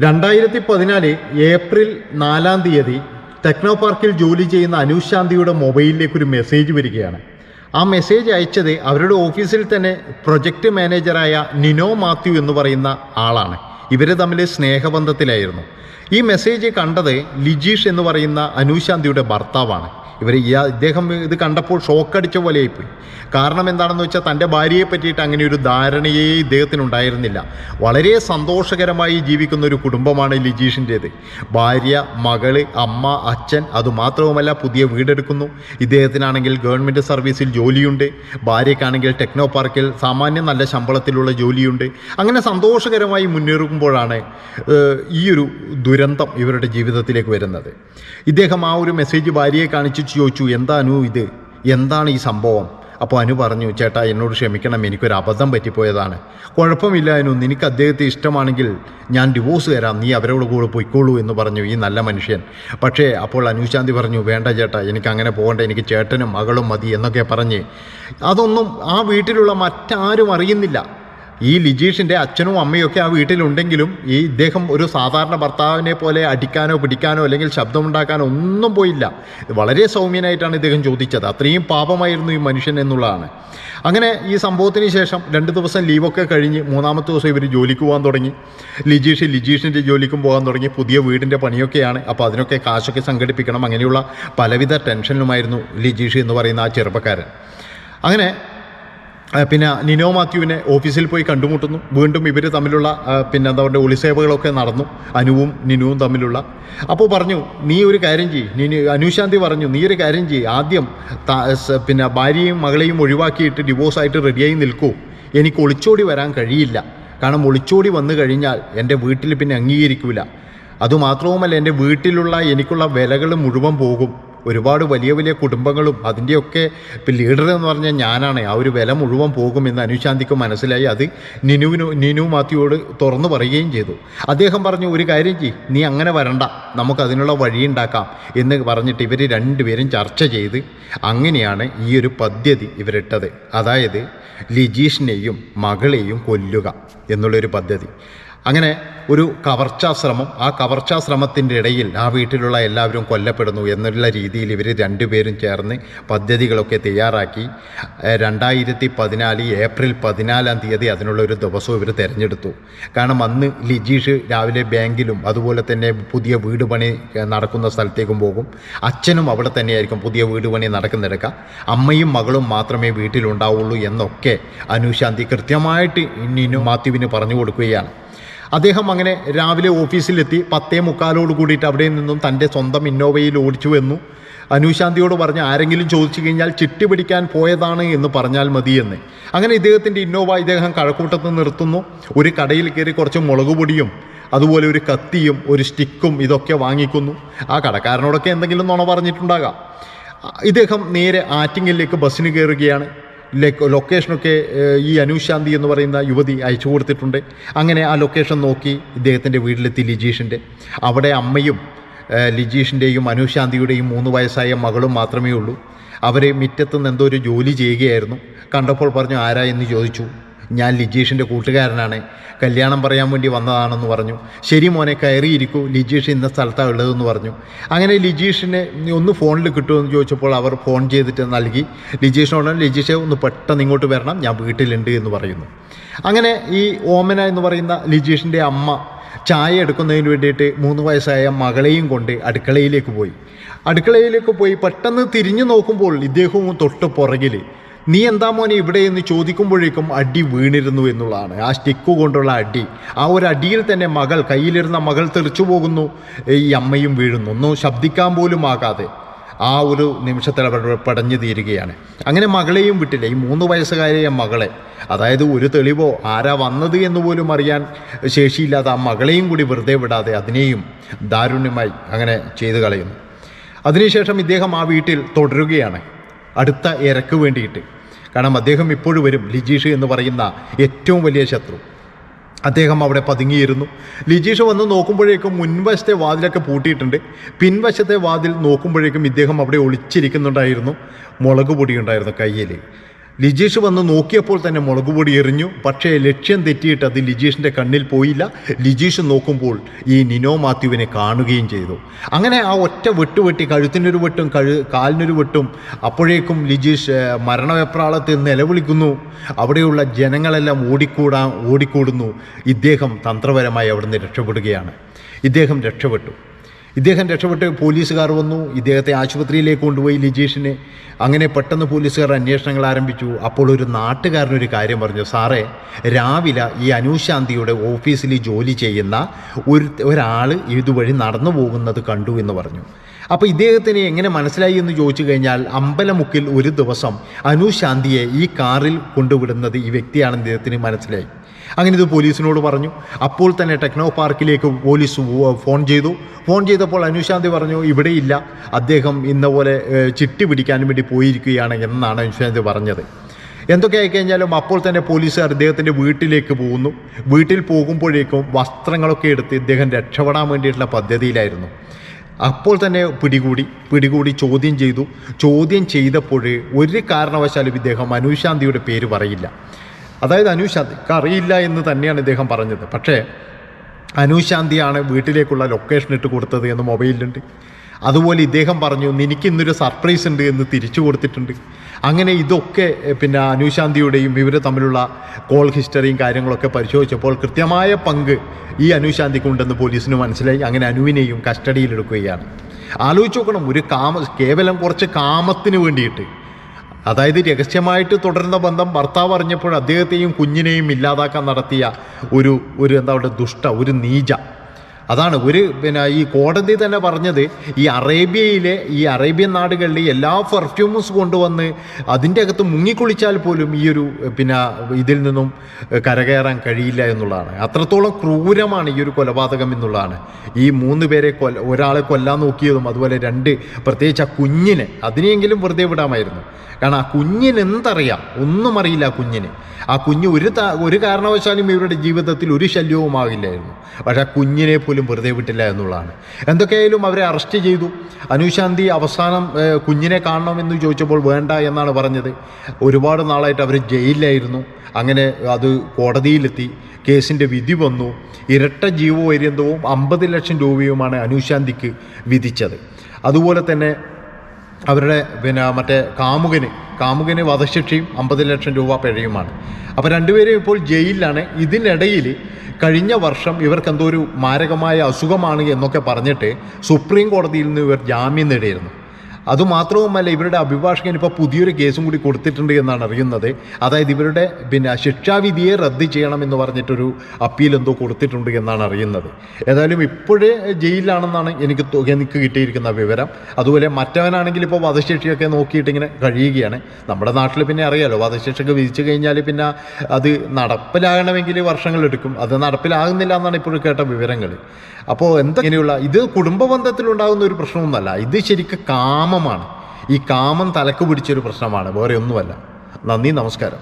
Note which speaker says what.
Speaker 1: രണ്ടായിരത്തി പതിനാല് ഏപ്രിൽ നാലാം തീയതി ടെക്നോ പാർക്കിൽ ജോലി ചെയ്യുന്ന അനുശാന്തിയുടെ ശാന്തിയുടെ മൊബൈലിലേക്ക് ഒരു മെസ്സേജ് വരികയാണ്. ആ മെസ്സേജ് അയച്ചത് അവരുടെ ഓഫീസിൽ തന്നെ പ്രൊജക്ട് മാനേജറായ നിനോ മാത്യു എന്ന് പറയുന്ന ആളാണ്. ഇവർ തമ്മിൽ സ്നേഹബന്ധത്തിലായിരുന്നു. ഈ മെസ്സേജ് കണ്ടത് ലിജീഷ് എന്ന് പറയുന്ന അനുശാന്തിയുടെ ഭർത്താവാണ്. ഇവർ ഈ ഇദ്ദേഹം ഇത് കണ്ടപ്പോൾ ഷോക്കടിച്ച പോലെയായിപ്പോയി. കാരണം എന്താണെന്ന് വെച്ചാൽ തന്റെ ഭാര്യയെ പറ്റിയിട്ട് അങ്ങനെ ഒരു ധാരണയേ ഇദ്ദേഹത്തിന് ഉണ്ടായിരുന്നില്ല വളരെ സന്തോഷകരമായി ജീവിക്കുന്ന ഒരു കുടുംബമാണ് ലിജീഷിന്റേത്. ഭാര്യ മകൾ അമ്മ അച്ഛൻ അതുമാത്രവുമല്ല പുതിയ വീടെടുക്കുന്നു. ഇദ്ദേഹത്തിനാണെങ്കിൽ ഗവൺമെന്റ് സർവീസിൽ ജോലിയുണ്ട്. ഭാര്യയ്ക്കാണെങ്കിൽ ടെക്നോ പാർക്കിൽ സാമാന്യം നല്ല ശമ്പളത്തിലുള്ള ജോലിയുണ്ട്. അങ്ങനെ സന്തോഷകരമായി മുന്നേറുമ്പോഴാണ് ഈ ഒരു ദുരന്തം ഇവരുടെ ജീവിതത്തിലേക്ക് വരുന്നത്. ഇദ്ദേഹം ആ ഒരു മെസ്സേജ് ഭാര്യയെ കാണിച്ച് ചോദിച്ചു എന്താ അനു ഇത്? എന്താണ് ഈ സംഭവം? അപ്പോൾ അനു പറഞ്ഞു ചേട്ടാ എന്നോട് ക്ഷമിക്കണം എനിക്കൊരു അബദ്ധം പറ്റിപ്പോയതാണ്. കുഴപ്പമില്ല അനു നിനക്ക് അദ്ദേഹത്തെ ഇഷ്ടമാണെങ്കിൽ ഞാൻ ഡിവോഴ്സ് തരാം. നീ അവരോട് കൂടെ പൊയ്ക്കോളൂ എന്ന് പറഞ്ഞു ഈ നല്ല മനുഷ്യൻ. പക്ഷേ അപ്പോൾ അനുശാന്തി പറഞ്ഞു വേണ്ട ചേട്ടാ എനിക്ക് അങ്ങനെ പോകണ്ട. എനിക്ക് ചേട്ടനും മകളും മതി എന്നൊക്കെ പറഞ്ഞ്. അതൊന്നും ആ വീട്ടിലുള്ള മറ്റാരും അറിയുന്നില്ല. ഈ ലിജീഷിന്റെ അച്ഛനും അമ്മയും ഒക്കെ ആ വീട്ടിലുണ്ടെങ്കിലും ഈ ഇദ്ദേഹം ഒരു സാധാരണ ഭർത്താവിനെ പോലെ അടിക്കാനോ പിടിക്കാനോ അല്ലെങ്കിൽ ശബ്ദമുണ്ടാക്കാനോ ഒന്നും പോയില്ല. വളരെ സൗമ്യനായിട്ടാണ് ഇദ്ദേഹം ചോദിച്ചത്. അത്രയും പാപമായിരുന്നു ഈ മനുഷ്യൻ എന്നുള്ളതാണ്. അങ്ങനെ ഈ സംഭവത്തിന് ശേഷം രണ്ട് ദിവസം ലീവൊക്കെ കഴിഞ്ഞ് മൂന്നാമത്തെ ദിവസം ഇവർ ജോലിക്ക് പോകാൻ തുടങ്ങി. ലിജീഷ് ലിജീഷിന്റെ ജോലിക്കും പോകാൻ തുടങ്ങി. പുതിയ വീടിന്റെ പണിയൊക്കെയാണ്. അപ്പോൾ അതിനൊക്കെ കാശൊക്കെ സംഘടിപ്പിക്കണം. അങ്ങനെയുള്ള പലവിധ ടെൻഷനിലുമായിരുന്നു ലിജീഷ് എന്ന് പറയുന്ന ആ ചെറുപ്പക്കാരൻ. അങ്ങനെ പിന്നെ നിനോ മാത്യുവിനെ ഓഫീസിൽ പോയി കണ്ടുമുട്ടുന്നു. വീണ്ടും ഇവർ തമ്മിലുള്ള പിന്നെ എന്താ പറയുക ഒളിസേവകളൊക്കെ നടന്നു. അനുവും നിനുവും തമ്മിലുള്ള. അപ്പോൾ പറഞ്ഞു നീ ഒരു കാര്യം ചെയ്യ്. നിനു അനുശാന്തി പറഞ്ഞു നീ ഒരു കാര്യം ചെയ്യ്. ആദ്യം പിന്നെ ഭാര്യയും മകളെയും ഒഴിവാക്കിയിട്ട് ഡിവോഴ്സായിട്ട് റെഡിയായി നിൽക്കൂ. എനിക്ക് ഒളിച്ചോടി വരാൻ കഴിയില്ല. കാരണം ഒളിച്ചോടി വന്നു കഴിഞ്ഞാൽ എന്റെ വീട്ടിൽ പിന്നെ അംഗീകരിക്കില്ല അതുമാത്രവുമല്ല എന്റെ വീട്ടിലുള്ള എനിക്കുള്ള വിലകൾ മുഴുവൻ പോകും. ഒരുപാട് വലിയ വലിയ കുടുംബങ്ങളും അതിന്റെയൊക്കെ ഇപ്പം ലീഡർ എന്ന് പറഞ്ഞാൽ ഞാനാണ്. ആ ഒരു വില മുഴുവൻ പോകുമെന്ന് അനുശാന്തിക്ക് മനസ്സിലായി. അത് നിനുവിനു നിനു മാത്യുവോട് തുറന്നു പറയുകയും ചെയ്തു. അദ്ദേഹം പറഞ്ഞു ഒരു കാര്യം ചെയ് നീ അങ്ങനെ വരണ്ട. നമുക്കതിനുള്ള വഴിയുണ്ടാക്കാം എന്ന് പറഞ്ഞിട്ട് ഇവർ രണ്ടുപേരും ചർച്ച ചെയ്ത് അങ്ങനെയാണ് ഈ ഒരു പദ്ധതി ഇവരിട്ടത്. അതായത് ലിജീഷിനെയും മകളെയും കൊല്ലുക എന്നുള്ളൊരു പദ്ധതി. അങ്ങനെ ഒരു കവർച്ചാശ്രമം ആ കവർച്ചാശ്രമത്തിന്റെ ഇടയിൽ ആ വീട്ടിലുള്ള എല്ലാവരും കൊല്ലപ്പെടുന്നു എന്നുള്ള രീതിയിൽ ഇവർ രണ്ടുപേരും ചേർന്ന് പദ്ധതികളൊക്കെ തയ്യാറാക്കി. രണ്ടായിരത്തി പതിനാല് ഏപ്രിൽ പതിനാലാം തീയതി അതിനുള്ള ഒരു ദിവസവും ഇവർ തിരഞ്ഞെടുത്തു. കാരണം അന്ന് ലിജീഷ് രാവിലെ ബാങ്കിലും അതുപോലെ തന്നെ പുതിയ വീട് പണി നടക്കുന്ന സ്ഥലത്തേക്കും പോകും. അച്ഛനും അവിടെ തന്നെയായിരിക്കും പുതിയ വീട് പണി നടക്കുന്നെടുക്കുക അമ്മയും മകളും മാത്രമേ വീട്ടിലുണ്ടാവുള്ളൂ എന്നൊക്കെ അനുശാന്തി കൃത്യമായിട്ട് ഇന്നിനും മാത്യുവിന് പറഞ്ഞു കൊടുക്കുകയാണ്. അദ്ദേഹം അങ്ങനെ രാവിലെ ഓഫീസിലെത്തി പത്തേ മുക്കാലോട് കൂടിയിട്ട് അവിടെ നിന്നും തന്റെ സ്വന്തം ഇന്നോവയിൽ ഓടിച്ചു വന്നു. അനുശാന്തിയോട് പറഞ്ഞ് ആരെങ്കിലും ചോദിച്ചു കഴിഞ്ഞാൽ ചിട്ടി പിടിക്കാൻ പോയതാണ് എന്ന് പറഞ്ഞാൽ മതിയെന്ന്. അങ്ങനെ ഇദ്ദേഹത്തിന്റെ ഇന്നോവ ഇദ്ദേഹം കഴക്കൂട്ടത്ത് നിർത്തുന്നു. ഒരു കടയിൽ കയറി കുറച്ച് മുളക് പൊടിയും അതുപോലെ ഒരു കത്തിയും ഒരു സ്റ്റിക്കും ഇതൊക്കെ വാങ്ങിക്കുന്നു. ആ കടക്കാരനോടൊക്കെ എന്തെങ്കിലും നുണ പറഞ്ഞിട്ടുണ്ടാകാം. ഇദ്ദേഹം നേരെ ആറ്റിങ്ങലിലേക്ക് ബസ്സിന് കയറുകയാണ്. ലൊക്കേഷനൊക്കെ ഈ അനുശാന്തി എന്ന് പറയുന്ന യുവതി അയച്ചു കൊടുത്തിട്ടുണ്ട്. അങ്ങനെ ആ ലൊക്കേഷൻ നോക്കി ഇദ്ദേഹത്തിന്റെ വീട്ടിലെത്തി ലിജീഷിന്റെ അവിടെ അമ്മയും ലിജീഷിന്റെയും അനുശാന്തിയുടെയും മൂന്ന് വയസ്സായ മകളും മാത്രമേ ഉള്ളൂ അവരെ മുറ്റത്തുനിന്ന് എന്തോ ഒരു ജോലി ചെയ്യുകയായിരുന്നു. കണ്ടപ്പോൾ പറഞ്ഞു ആരാ? എന്ന് ചോദിച്ചു. ഞാൻ ലിജീഷിന്റെ കൂട്ടുകാരനാണ്. കല്യാണം പറയാൻ വേണ്ടി വന്നതാണെന്ന് പറഞ്ഞു. ശരി മോനെ കയറിയിരിക്കൂ. ലിജീഷ് ഇന്ന സ്ഥലത്താണ് ഉള്ളതെന്ന് പറഞ്ഞു. അങ്ങനെ ലിജീഷിനെ ഒന്ന് ഫോണിൽ കിട്ടുമെന്ന് ചോദിച്ചപ്പോൾ അവർ ഫോൺ ചെയ്തിട്ട് നൽകി. ലിജീഷിനോട് ലിജീഷെ ഒന്ന് പെട്ടെന്ന് ഇങ്ങോട്ട് വരണം. ഞാൻ വീട്ടിലുണ്ട് എന്ന് പറയുന്നു. അങ്ങനെ ഈ ഓമന എന്ന് പറയുന്ന ലിജീഷിന്റെ അമ്മ ചായ എടുക്കുന്നതിന് വേണ്ടിയിട്ട് മൂന്ന് വയസ്സായ മകളെയും കൊണ്ട് അടുക്കളയിലേക്ക് പോയി. അടുക്കളയിലേക്ക് പോയി. പെട്ടെന്ന് തിരിഞ്ഞു നോക്കുമ്പോൾ ഇദ്ദേഹവും തൊട്ട് പുറകിൽ നീ എന്താ മോനെ ഇവിടെ എന്ന് ചോദിക്കുമ്പോഴേക്കും അടി വീണിരുന്നു എന്നുള്ളതാണ്. ആ സ്റ്റിക്ക് കൊണ്ടുള്ള അടി. ആ ഒരു അടിയിൽ തന്നെ മകൾ കയ്യിലിരുന്ന മകൾ തെറിച്ചു പോകുന്നു. ഈ അമ്മയും വീഴുന്നു. ഒന്നും ശബ്ദിക്കാൻ പോലും ആകാതെ ആ ഒരു നിമിഷത്തിൽ അവർ പടഞ്ഞു തീരുകയാണ്. അങ്ങനെ മകളെയും വിട്ടില്ല. ഈ മൂന്ന് വയസ്സുകാരിയ മകളെ അതായത് ഒരു തെളിവോ ആരാ വന്നത് എന്ന് പോലും അറിയാൻ ശേഷിയില്ലാതെ ആ മകളെയും കൂടി വെറുതെ വിടാതെ അതിനെയും ദാരുണ്യമായി അങ്ങനെ ചെയ്തു കളയുന്നു. അതിനുശേഷം ഇദ്ദേഹം ആ വീട്ടിൽ തുടരുകയാണ്. അടുത്ത ഇരക്ക് വേണ്ടിയിട്ട്. കാരണം അദ്ദേഹം ഇപ്പോഴും വരും. ലിജീഷ് എന്ന് പറയുന്ന ഏറ്റവും വലിയ ശത്രു. അദ്ദേഹം അവിടെ പതുങ്ങിയിരുന്നു. ലിജീഷ് വന്ന് നോക്കുമ്പോഴേക്കും മുൻവശത്തെ വാതിലൊക്കെ പൂട്ടിയിട്ടുണ്ട്. പിൻവശത്തെ വാതിൽ നോക്കുമ്പോഴേക്കും ഇദ്ദേഹം അവിടെ ഒളിച്ചിരിക്കുന്നുണ്ടായിരുന്നു. മുളക് പൊടി ഉണ്ടായിരുന്നു കയ്യിൽ ലിജീഷ് വന്ന് നോക്കിയപ്പോൾ തന്നെ മുളക് പൊടി എറിഞ്ഞു. പക്ഷേ ലക്ഷ്യം തെറ്റിയിട്ട് അത് ലിജീഷിന്റെ കണ്ണിൽ പോയില്ല. ലിജീഷ് നോക്കുമ്പോൾ ഈ നിനോ മാത്യുവിനെ കാണുകയും ചെയ്തു. അങ്ങനെ ആ ഒറ്റ വെട്ട് വെട്ടി കഴുത്തിനൊരു വെട്ടും കഴു കാലിനൊരു വെട്ടും അപ്പോഴേക്കും ലിജീഷ് മരണവെപ്രാളത്തിൽ നിലവിളിക്കുന്നു. അവിടെയുള്ള ജനങ്ങളെല്ലാം ഓടിക്കൂടാ ഓടിക്കൂടുന്നു. ഇദ്ദേഹം തന്ത്രപരമായി അവിടുന്ന് രക്ഷപ്പെടുകയാണ്. ഇദ്ദേഹം രക്ഷപ്പെട്ടു. ഇദ്ദേഹം രക്ഷപ്പെട്ട് പോലീസുകാർ വന്നു. ഇദ്ദേഹത്തെ ആശുപത്രിയിലേക്ക് കൊണ്ടുപോയി ലിജീഷിനെ. അങ്ങനെ പെട്ടെന്ന് പോലീസുകാർ അന്വേഷണങ്ങൾ ആരംഭിച്ചു. അപ്പോൾ ഒരു നാട്ടുകാരനൊരു കാര്യം പറഞ്ഞു. സാറേ രാവിലെ ഈ അനുശാന്തിയുടെ ഓഫീസിൽ ജോലി ചെയ്യുന്ന ഒരു ഒരാൾ ഇതുവഴി നടന്നു പോകുന്നത് കണ്ടു എന്ന് പറഞ്ഞു. അപ്പോൾ ഇദ്ദേഹത്തിന് എങ്ങനെ മനസ്സിലായി എന്ന് ചോദിച്ചു കഴിഞ്ഞാൽ അമ്പലമുക്കിൽ ഒരു ദിവസം അനുശാന്തിയെ ഈ കാറിൽ കൊണ്ടുവിടുന്നത് ഈ വ്യക്തിയാണെന്ന് ഇദ്ദേഹത്തിന് മനസ്സിലായി. അങ്ങനെ ഇത് പോലീസിനോട് പറഞ്ഞു. അപ്പോൾ തന്നെ ടെക്നോ പാർക്കിലേക്ക് പോലീസ് ഫോൺ ചെയ്തു. ഫോൺ ചെയ്തപ്പോൾ അനുശാന്തി പറഞ്ഞു ഇവിടെയില്ല അദ്ദേഹം ഇന്ന പോലെ ചിട്ടി പിടിക്കാൻ വേണ്ടി പോയിരിക്കുകയാണ് എന്നാണ് അനുശാന്തി പറഞ്ഞത്. എന്തൊക്കെ ആയിക്കഴിഞ്ഞാലും അപ്പോൾ തന്നെ പോലീസുകാർ ഇദ്ദേഹത്തിന്റെ വീട്ടിലേക്ക് പോകുന്നു. വീട്ടിൽ പോകുമ്പോഴേക്കും വസ്ത്രങ്ങളൊക്കെ എടുത്ത് ഇദ്ദേഹം രക്ഷപ്പെടാൻ വേണ്ടിയിട്ടുള്ള പദ്ധതിയിലായിരുന്നു. അപ്പോൾ തന്നെ പിടികൂടി പിടികൂടി ചോദ്യം ചെയ്തു. ചോദ്യം ചെയ്തപ്പോൾ ഒരു കാരണവശാലും ഇദ്ദേഹം അനുശാന്തിയുടെ പേര് പറയില്ല. അതായത് അനുശാന്തിക്ക് അറിയില്ല എന്ന് തന്നെയാണ് ഇദ്ദേഹം പറഞ്ഞത്. പക്ഷേ അനുശാന്തിയാണ് വീട്ടിലേക്കുള്ള ലൊക്കേഷൻ ഇട്ട് കൊടുത്തത് എന്ന് മൊബൈലിലുണ്ട്. അതുപോലെ ഇദ്ദേഹം പറഞ്ഞു നിനക്ക് ഇന്നൊരു സർപ്രൈസ് ഉണ്ട് എന്ന് തിരിച്ചു കൊടുത്തിട്ടുണ്ട്. അങ്ങനെ ഇതൊക്കെ പിന്നെ അനുശാന്തിയുടെയും ഇവർ തമ്മിലുള്ള കോൾ ഹിസ്റ്ററിയും കാര്യങ്ങളൊക്കെ പരിശോധിച്ചപ്പോൾ കൃത്യമായ പങ്ക് ഈ അനുശാന്തിക്കുണ്ടെന്ന് പോലീസിന് മനസ്സിലായി. അങ്ങനെ അനുവിനെയും കസ്റ്റഡിയിലെടുക്കുകയാണ്. ആലോചിച്ച് നോക്കണം ഒരു കാമ കേവലം കുറച്ച് കാമത്തിന് വേണ്ടിയിട്ട് അതായത് രഹസ്യമായിട്ട് തുടരുന്ന ബന്ധം ഭർത്താവ് അറിഞ്ഞപ്പോൾ അദ്ദേഹത്തെയും കുഞ്ഞിനെയും ഇല്ലാതാക്കാൻ നടത്തിയ ഒരു ഒരു എന്താ പറയുക ദുഷ്ട ഒരു നീച. അതാണ് ഒരു പിന്നെ ഈ കോടതി തന്നെ പറഞ്ഞത് ഈ അറേബ്യയിലെ ഈ അറേബ്യൻ നാടുകളിൽ എല്ലാ പെർഫ്യൂംസ് കൊണ്ടുവന്ന് അതിന്റെ അകത്ത് മുങ്ങിക്കുളിച്ചാൽ പോലും ഈ ഒരു പിന്നെ ഇതിൽ നിന്നും കരകയറാൻ കഴിയില്ല എന്നുള്ളതാണ്. അത്രത്തോളം ക്രൂരമാണ് ഈ ഒരു കൊലപാതകം എന്നുള്ളതാണ്. ഈ മൂന്ന് പേരെ കൊല്ല ഒരാളെ കൊല്ലാൻ നോക്കിയതും അതുപോലെ രണ്ട് പ്രത്യേകിച്ച് ആ കുഞ്ഞിനെ അതിനെയെങ്കിലും വെറുതെ വിടാമായിരുന്നു. കാരണം ആ കുഞ്ഞിന് എന്തറിയാം? ഒന്നും അറിയില്ല ആ കുഞ്ഞിന്. ആ കുഞ്ഞ് ഒരു ഒരു കാരണവശാലും ഇവരുടെ ജീവിതത്തിൽ ഒരു ശല്യവും ആകില്ലായിരുന്നു പക്ഷെ ആ കുഞ്ഞിനെ പോലും വെറുതെ വിട്ടില്ല എന്നുള്ളതാണ്. എന്തൊക്കെയായാലും അവരെ അറസ്റ്റ് ചെയ്തു. അനുശാന്തി അവസാനം കുഞ്ഞിനെ കാണണമെന്ന് ചോദിച്ചപ്പോൾ വേണ്ട എന്നാണ് പറഞ്ഞത്. ഒരുപാട് നാളായിട്ട് അവർ ജയിലിലായിരുന്നു. അങ്ങനെ അത് കോടതിയിലെത്തി. കേസിന്റെ വിധി വന്നു. ഇരട്ട ജീവപര്യന്തവും അമ്പത് ലക്ഷം രൂപയുമാണ് അനുശാന്തിക്ക് വിധിച്ചത്. അതുപോലെ തന്നെ അവരുടെ പിന്നെ മറ്റേ കാമുകന് കാമുകന് വധശിക്ഷയും അമ്പത് ലക്ഷം രൂപ പിഴയുമാണ്. അപ്പോൾ രണ്ടുപേരും ഇപ്പോൾ ജയിലിലാണ്. ഇതിനിടയിൽ കഴിഞ്ഞ വർഷം ഇവർക്ക് എന്തോ ഒരു മാരകമായ അസുഖമാണ് എന്നൊക്കെ പറഞ്ഞിട്ട് സുപ്രീം കോടതിയിൽ നിന്ന് ഇവർ ജാമ്യം നേടിയിരുന്നു. അതുമാത്രവുമല്ല ഇവരുടെ അഭിഭാഷകൻ ഇപ്പോൾ പുതിയൊരു കേസും കൂടി കൊടുത്തിട്ടുണ്ട് എന്നാണ് അറിയുന്നത്. അതായത് ഇവരുടെ പിന്നെ ശിക്ഷാവിധിയെ റദ്ദ് ചെയ്യണം ചെയ്യണമെന്ന് പറഞ്ഞിട്ടൊരു അപ്പീൽ എന്തോ കൊടുത്തിട്ടുണ്ട് എന്നാണ് അറിയുന്നത്. ഏതായാലും ഇപ്പോഴേ ജയിലിലാണെന്നാണ് എനിക്ക് എനിക്ക് കിട്ടിയിരിക്കുന്ന വിവരം. അതുപോലെ മറ്റവനാണെങ്കിൽ ഇപ്പോൾ വധശിക്ഷയൊക്കെ നോക്കിയിട്ട് ഇങ്ങനെ കഴിയുകയാണ്. നമ്മുടെ നാട്ടിൽ പിന്നെ അറിയാലോ വധശിക്ഷയൊക്കെ വിധിച്ചു കഴിഞ്ഞാൽ പിന്നെ അത് നടപ്പിലാകണമെങ്കിൽ വർഷങ്ങളെടുക്കും അത് നടപ്പിലാകുന്നില്ല എന്നാണ് ഇപ്പോഴും കേട്ട വിവരങ്ങൾ അപ്പോൾ എന്താ ഇങ്ങനെയുള്ള ഇത് കുടുംബ ബന്ധത്തിലുണ്ടാകുന്ന ഒരു പ്രശ്നമൊന്നുമല്ല. ഇത് ശരിക്കും കാമമാണ് ഈ കാമം തലക്ക് പിടിച്ചൊരു പ്രശ്നമാണ്. വേറെ ഒന്നുമല്ല. നന്ദി നമസ്കാരം.